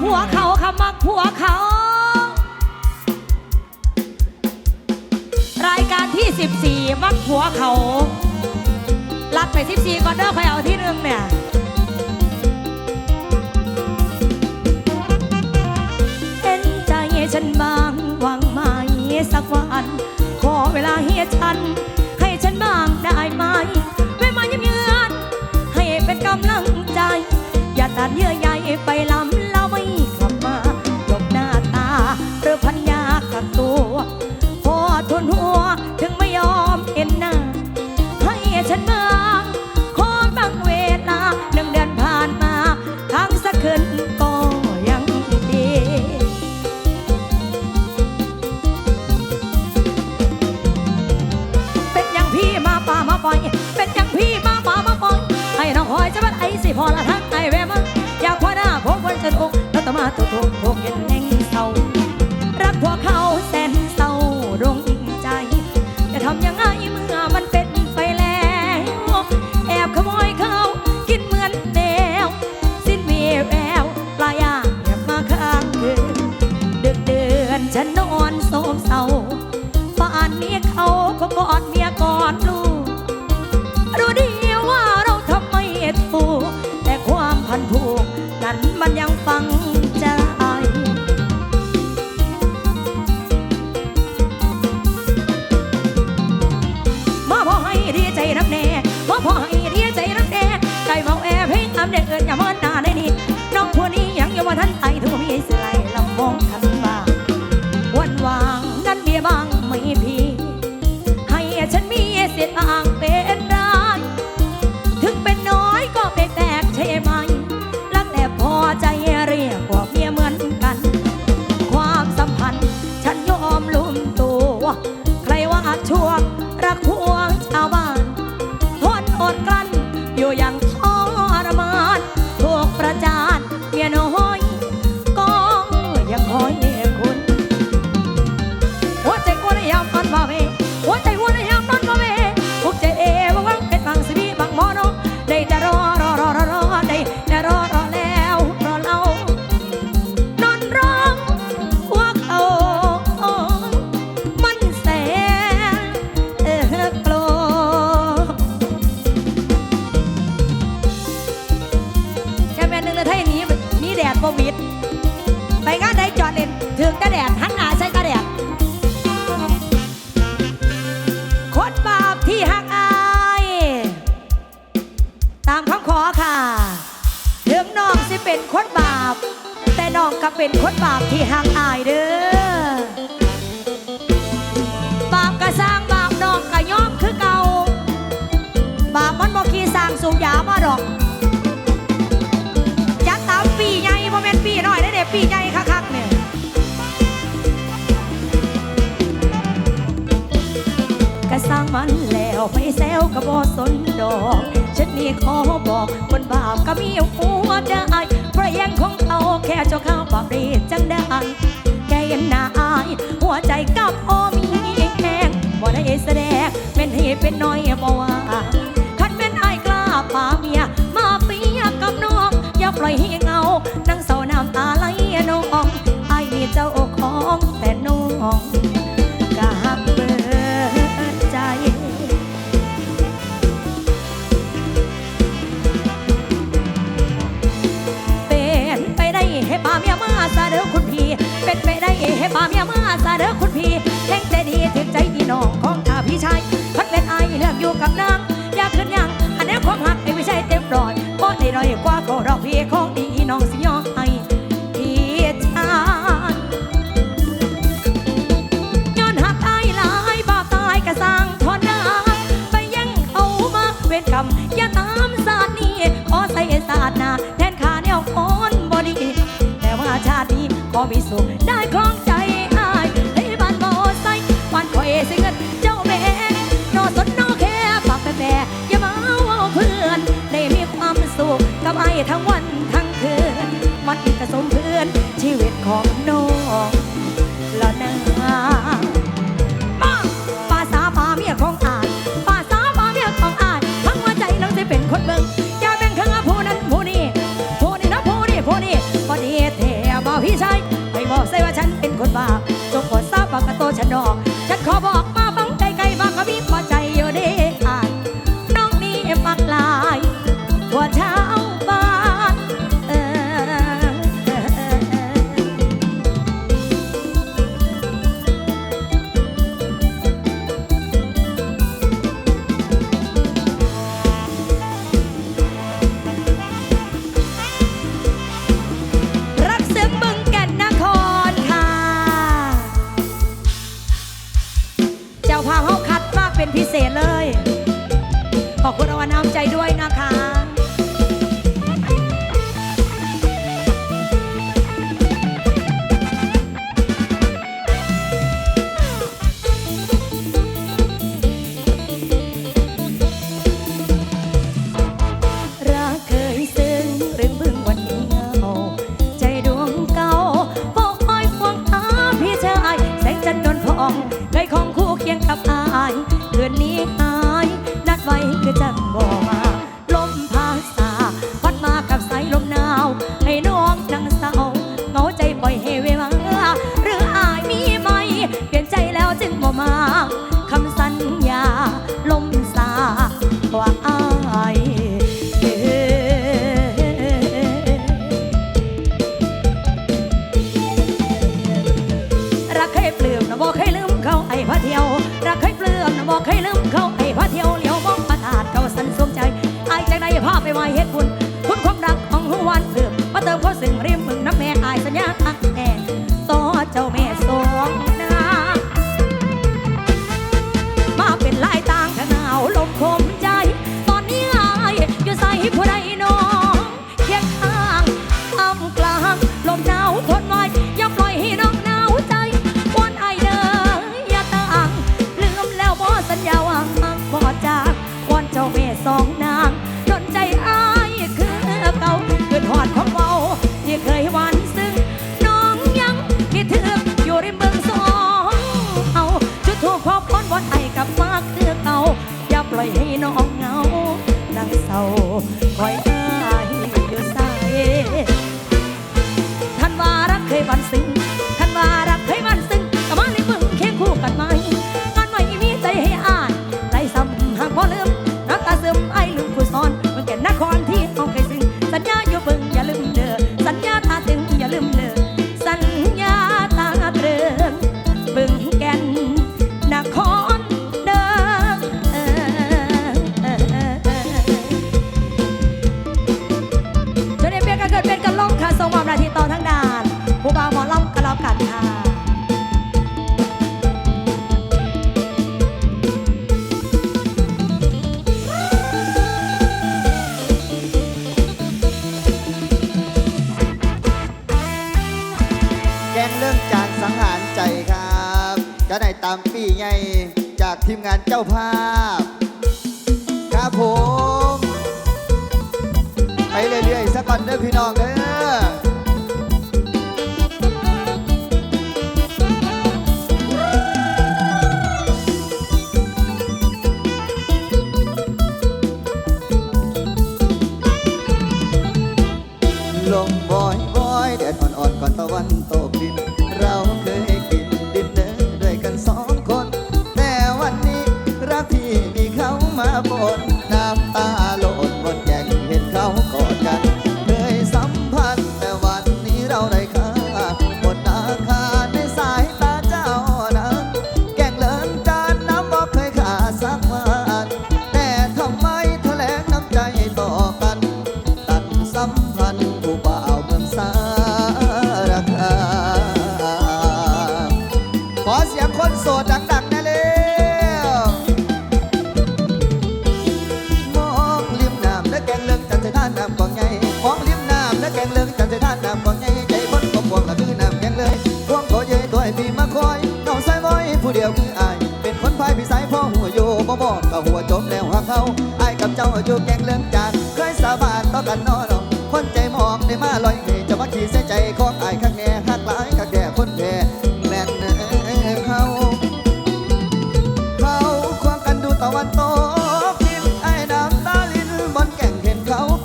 ผัวเขาขมักผัวเขา รายการที่ 14 มักผัวเขารัดไป 14ก่อนเด้อใครเอาที่หนึ่งเนี่ยเห็นใจฉันบางหวังไหมสักวัน ขอเวลาเฮียฉัน ให้ฉันบ้างได้ไหมไม่มาเยือนให้เป็นกำลังใจ อย่าตัดเยื่อใยไปลำ สนดอกฉันนี่ขอบอกคนบาปก็มีหัวใจเพราะยังของเขาแค่เจ้าข้าวบาปรีจังได้แกเห็นนาอายหัวใจกับโอมีแห้งบ่ได้แสดงเป็นเหตุเป็นน้อยบ่ว่าคันเป็นไอ้ายกล้าป่าเมีย มาเปียกับน้อง อย่าปล่อยให้เหงานั่งเศร้าน้ำตาไหลน้องไอ้มีเจ้าของแต่น้อง ให้ป่าเมียมาซาเด้อคุณพี่แห่งใจดีถึงใจพี่น้องของข้าพี่ชายพัดเป็นไอเลือกอยู่กับนางอยากขึ้นยังอันนี้ความหักไอ้ไม่ใช่เต็มร้อยบ่ได้ด้อยกว่าเขาดอกพี่ของดีน้องสิยอให้พี่ชายย้อนหักอายหลายบาปตายกระสร้างทอนนาไปยังเขามาเวรกรรมอย่าตามศาสตร์นี้ขอใส่ศาสตร์นาแทนขาแนวคนบ่ดีแต่ว่าชาตินี้ขอมีสุขได้ ทั้งวันทั้งคืน มันติดกระสมเพื่อน ชีวิตของน้องลอนามาป้าสาป้าเมียของอาจป้าสาป้าเมียของอาจทั้งหัวใจน้องจะเป็นคนเบิ่งจะเป็นข้างผู้นั้นผู้นี้ผู้นี้นะผู้นี้ผู้นี้พอดีเท่บ่พี่ชายไม่บอกใส่ว่าฉันเป็นคนบาปจงกดทราบปากกระโตฉันดอกายเดือนนี้หาย นัดไว้คือจังาคอยอ้ายอยู่ใสท่านว่ารักเคยบันสิง พี่น้องเด้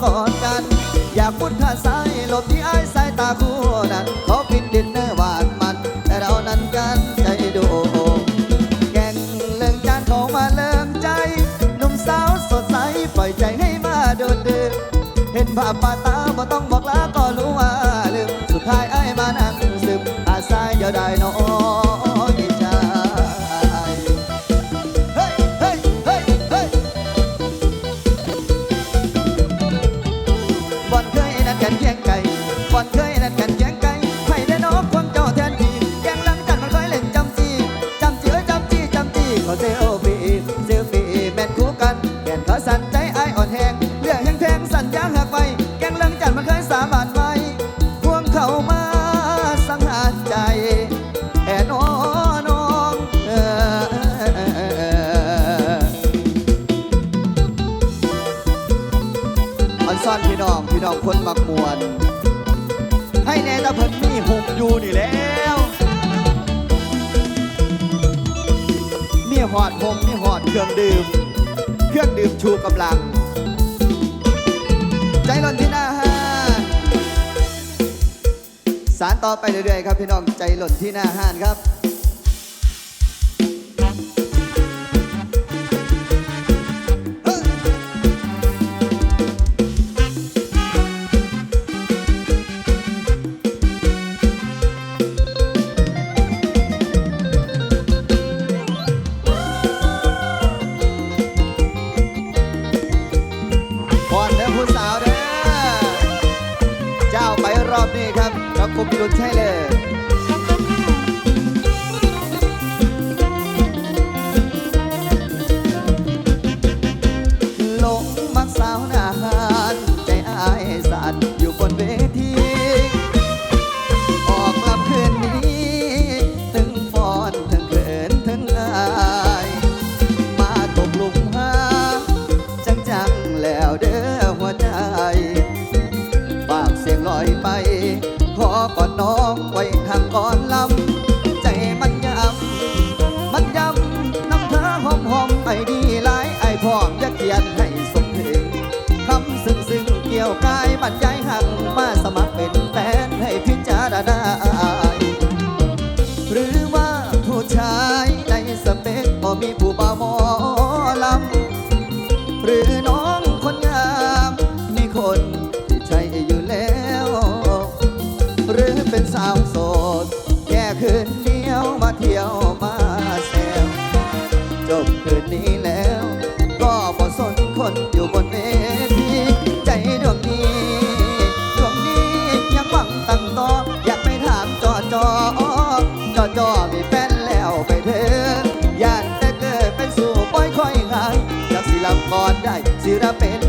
กอดกัน อยากพุทธสายหลบที่อ้ายสายตาคู่นั้นเขาปิดดินเนอร์หวานมัน แต่เรานั้นกันใจดูแก่งเรื่องจานของมาเลิมใจหนุ่มสาวสดใสปล่อยใจให้มาโดนดื้อเห็นภาพปาตาบ่ต้องบอกลาก็รู้ว่าลืมสุดท้ายอ้ายมานั่งซึมอาสายเดียได้นองันย่างหักไป แกงเล้งจันมันเคยสาบานไว้ควงเข้ามาสังหารใจแอนอน้องออันซ่อนพี่น้อง พี่น้องคนมักมวน ให้แน่ตาเพิ่นมีหุบอยู่นี่แล้วมีหอดหมมีหอดเครื่องดื่ม เครื่องดื่มชูกำลัง นนทินาฮาสารต่อไปเรื่อยๆครับพี่น้องใจหล่นที่หน้าห้านครับ ser apenas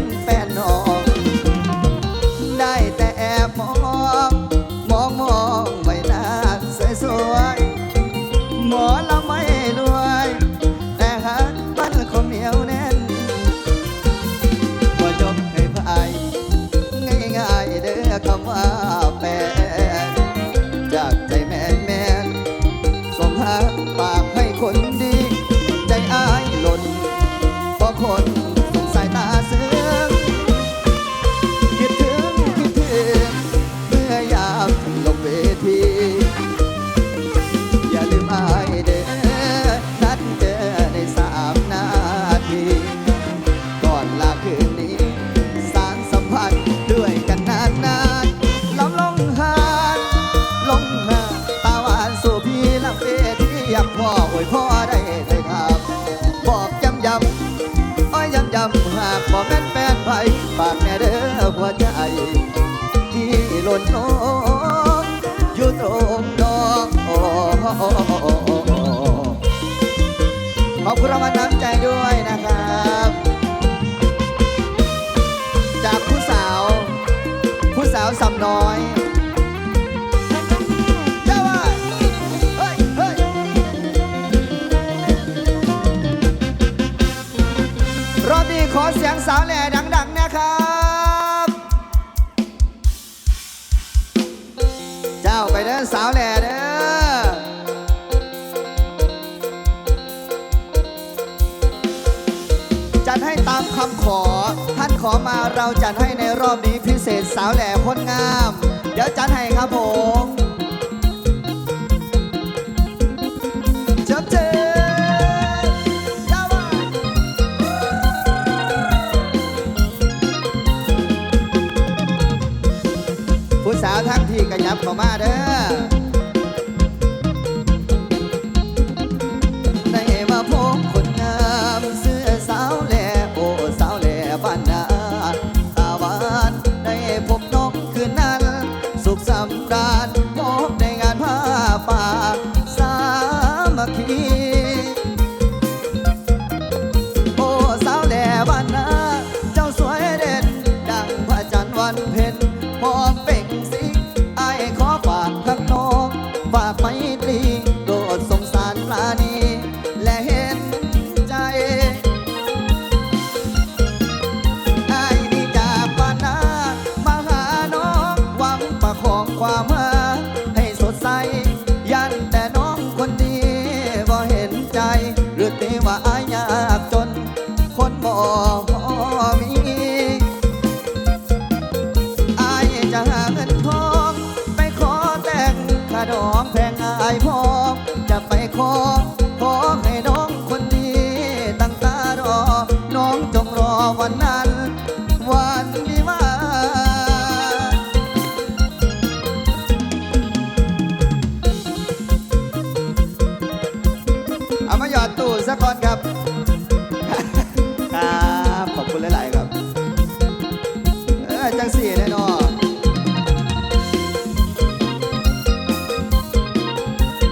สาวแหล่คนงาม เดี๋ยวจัดให้ครับผม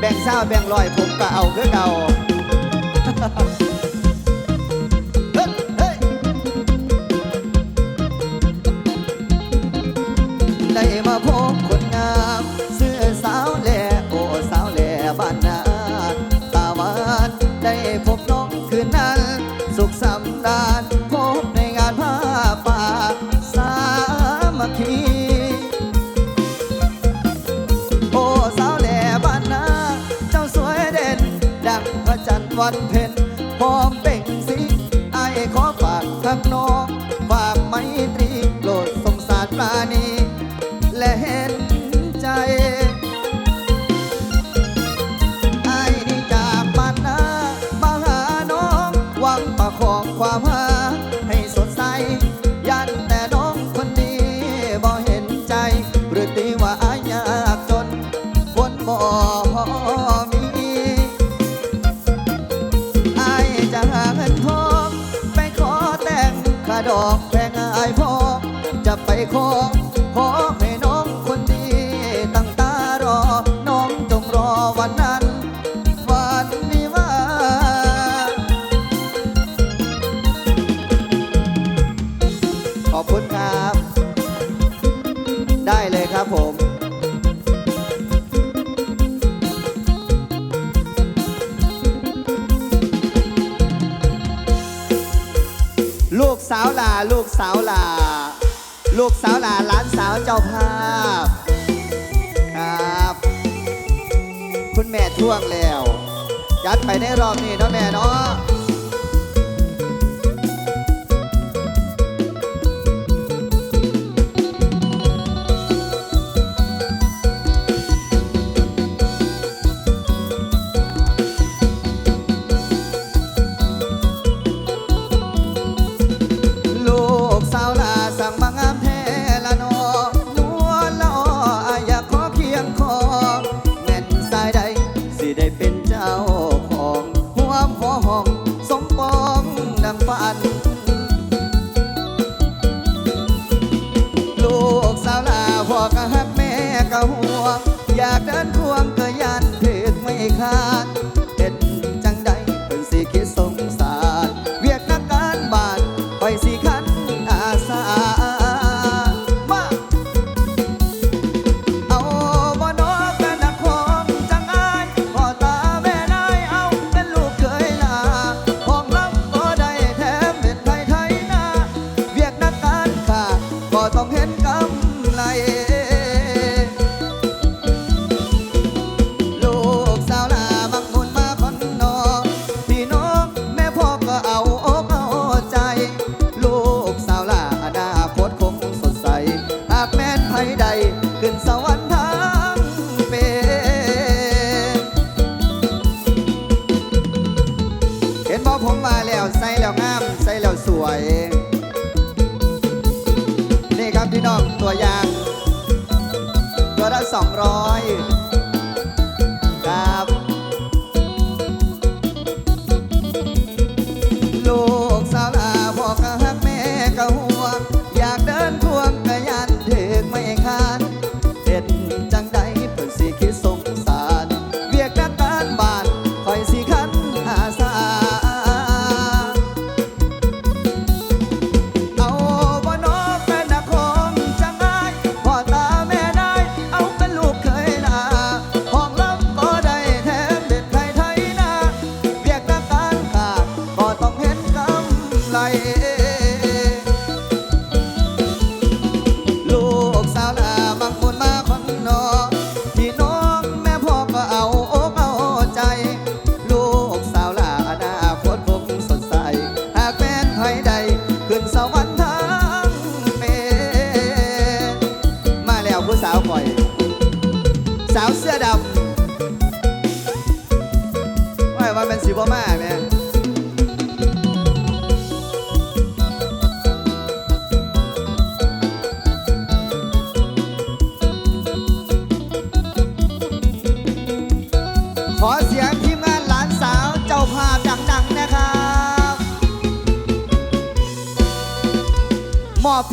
แบ่งเศร้าแบ่งลอยผมก็เอาเคือเก่า one pin. ขอ ขอให้น้องคนดี ตั้งตารอ น้องจงรอวันนั้นวันนี้ว่าขอบคุณครับ ได้เลยครับผมลูกสาวลาลูกสาวลา ลูกสาวหลานหลานสาวเจ้าภาพ ครับ คุณแม่ท่วงแล้ว ยัดไปในรอบนี้เนาะแม่เนาะ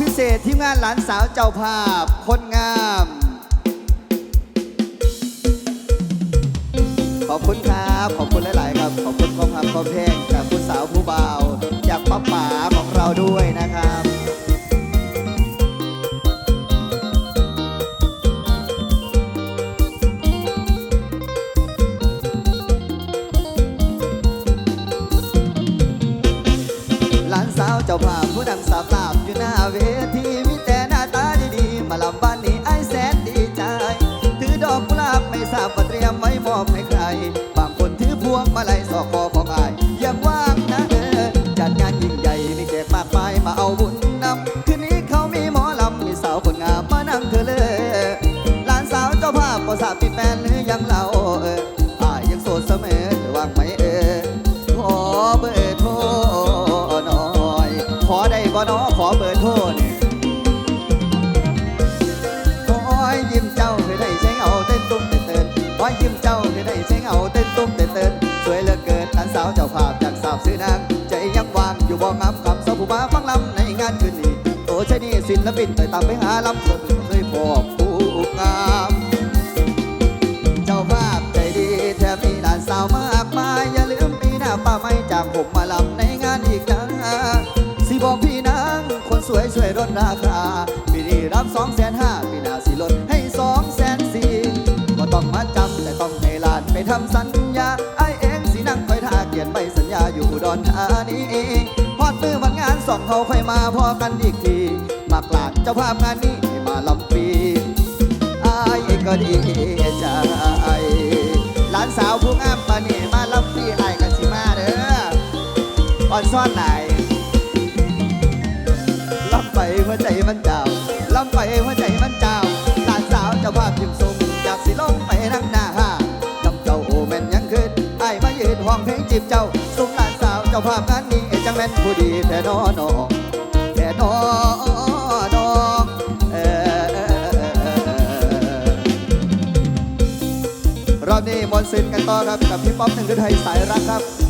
พิเศษทีมงานหลานสาวเจ้าภาพ คนงาม เจ้าภาพผู้นำสาบลาบอยู่หน้าเวที นางใจยังวางอยู่บ่งามคำสาวผู้มาฟังลำในงานคืนนี้โตใช่นี่ศิลปินไปตามไปหาลำเธอเคยพบผู้งาม เจ้าภาพใจดีแถมมีหลานสาวมากมายอย่าลืมปีหน้าป้าไม่จากผมมาลำในงานอีกนะสิบอกพี่นางคนสวยช่วยลดราคาปีนี้รับสองแสน สองเขาค่อยมาพอกันอีกทีมากลาดเจ้าภาพงานนี้ให้มาลำปีอายก็ดีใจหลานสาวผู้งามปานี่มารับพี่อายกันสิมาเด้ออ่อนซ่อนไหนลำไปหัวใจมันเจ้าลำไปหัวใจมันเจ้าหลานสาวเจ้าภาพยิ้มทรงอยากสิลงไปนั่งหน้าห้าลำเจ้าโอแม่นยังขึ้นอายมายืนห้องเพลงจีบเจ้าสุมหลานสาวเจ้าภาพงานนี้ จังแม่นผู้ดีแต่นอน้องแต่นอน้องเออรอบนี้มนต์สินกันต่อครับกับพี่ป๊อปหนึ่งฤทัยสายรักครับ